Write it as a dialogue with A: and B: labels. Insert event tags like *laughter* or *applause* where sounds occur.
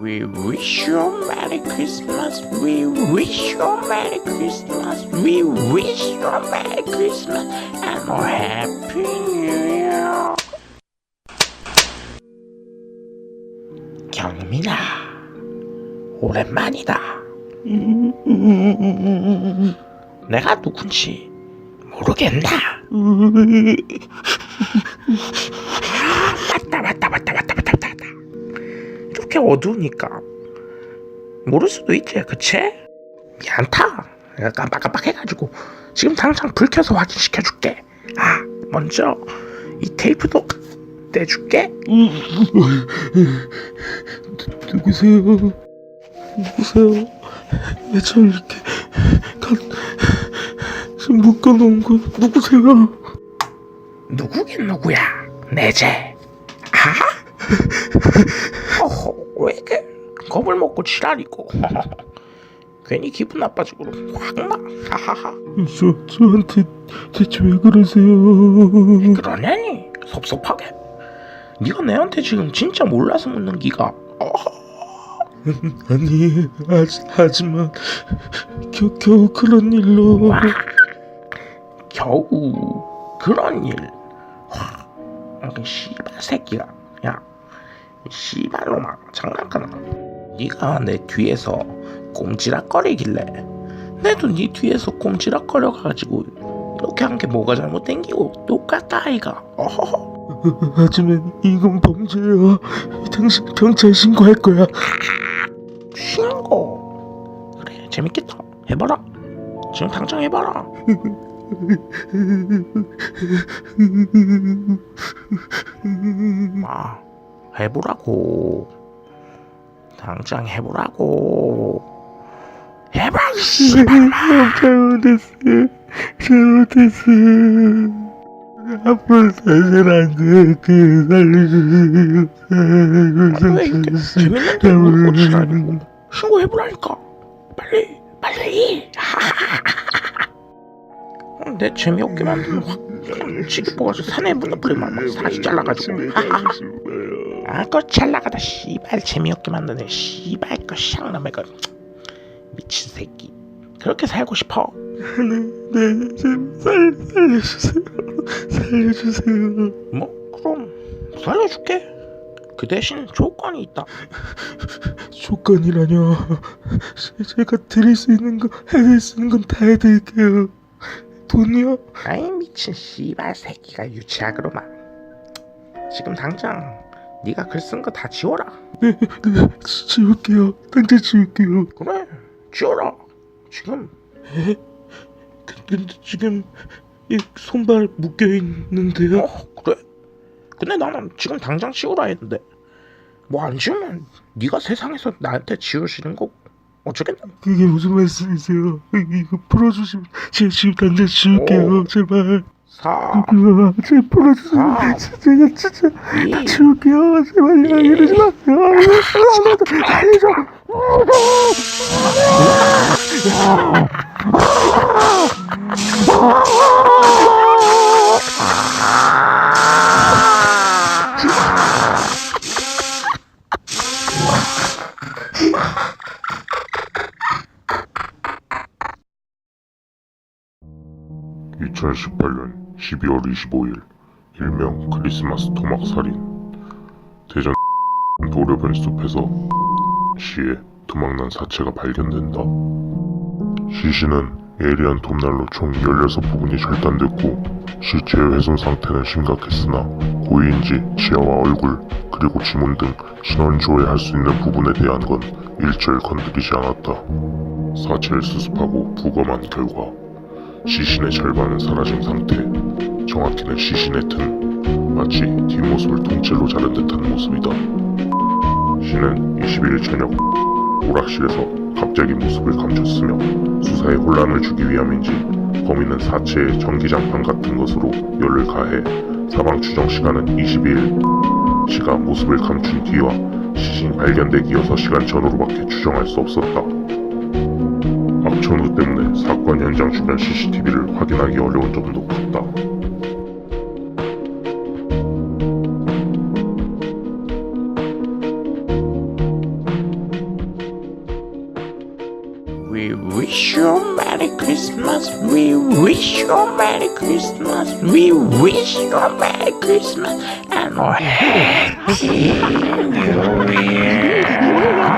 A: We wish you a Merry Christmas. We wish you a Merry Christmas. We wish you a Merry Christmas and a Happy New Year. 경민아, 오랜만이다. 내가 누군지 모르겠나? 이렇게 어두우니까 모를 수도 있지, 그치? 미안타. 내가 깜빡깜빡해가지고 지금 당장 불 켜서 확인시켜줄게. 아, 먼저 이 테이프도 떼줄게.
B: 누구세요? 누구세요? 왜저 이렇게 가, 지금 묶어놓은 거 누구세요?
A: 누구긴 누구야? 내제. 아? 왜 이렇게 겁을 먹고 지랄이고. *laughs* 괜히 기분 나빠지고 확나. 하하하.
B: 저, 저한테 대체 왜 그러세요?
A: 그러냐니? 섭섭하게. 네가 내한테 지금 진짜 몰라서 묻는 기가. 어허. *laughs*
B: 아니, 하, 하지만 겨, 겨우 그런 일로
A: 와. 겨우 그런 일. 와. 이 씨발 새끼가. 씨발로 막 장난하나. 네가 내 뒤에서 꼼지락거리길래 내도 네 뒤에서 꼼지락거려 가지고 이렇게 한 게 뭐가 잘못된 기고 똑같다 아이가. 어허허.
B: 하지만 이건 범죄야 당신 경찰 신고할 거야
A: 신고. 그래 재밌겠다. 해봐라. 지금 당장 해봐라. *laughs* 아, 해보라고. 당장 해보라고. 해봐, 이 씨발아.
B: 잘못했어요 잘못했어요 앞으로 다시는 안 살려주세요
A: 왜 이렇게 재밌는데 뭐 고치라니고. 신고해보라니까. 빨리, 빨리. 어, 내 재미없게 만들면 확 지기 뽑아서 무너뜨리면 막 사시 잘라가지고. 아거 잘 나가다 씨발. 재미없게 만드네. 씨발 거 샹 남의 거 미친 새끼. 그렇게 살고 싶어?
B: 네, 좀 살, 살려주세요. 살려주세요.
A: 뭐? 그럼 살려줄게. 그 대신 조건이 있다.
B: 조건이라뇨. 제- 제가 드릴 수 있는 거 해드릴 수 있는 건 다 해드릴게요. 돈이요?
A: 아이 미친 씨발 새끼가 유치하그로만. 지금 당장 네가 글 쓴 거 다 지워라.
B: 네, 네 지- 지울게요. 당장 지울게요.
A: 그래 지워라. 지금.
B: 에? 그- 근데 지금 이 손발 묶여 있는데요.
A: 어 그래. 근데 나는 지금 당장 지우라 했는데 뭐 안 지우면 네가 세상에서 나한테 지우시는 거 어쩌겠나
B: 그게 무슨 말씀이세요? 이- 이거 풀어주시면 제가 지금 당장 지울게요.
A: 오.
B: 제발
A: 사
B: 그거 제가 풀어주세요
A: 아.
B: 제가 진짜
A: 이
B: 지울게요 제발요
A: 예.
B: 이러지 마세요 살려줘
C: (2018년 12월 25일) 일명 크리스마스 토막 살인. 대전 도려변 숲에서 시에 토막난 사체가 발견된다. 시신은 예리한 톱날로 총 16부분이 절단됐고 시체의 훼손 상태는 심각했으나 고의인지 치아와 얼굴 그리고 지문 등 신원 조회 할 수 있는 부분에 대한 건 일절 건드리지 않았다. 사체를 수습하고 부검한 결과 시신의 절반은 사라진 상태, 정확히는 시신의 등, 마치 뒷모습을 통째로 자른 듯한 모습이다. 시는 21일 저녁 오락실에서 갑자기 모습을 감췄으며 수사에 혼란을 주기 위함인지 범인은 사체에 전기장판 같은 것으로 열을 가해 사망 추정 시간은 22일 시가 모습을 감춘 뒤와 시신 발견되기 6시간 전후로밖에 추정할 수 없었다. 전후 때문에 사건 현장 주변 CCTV를 확인하기 어려운 점도 컸다.
A: We wish you a Merry Christmas. We wish you a Merry Christmas. We wish you a Merry Christmas and a Happy New Year.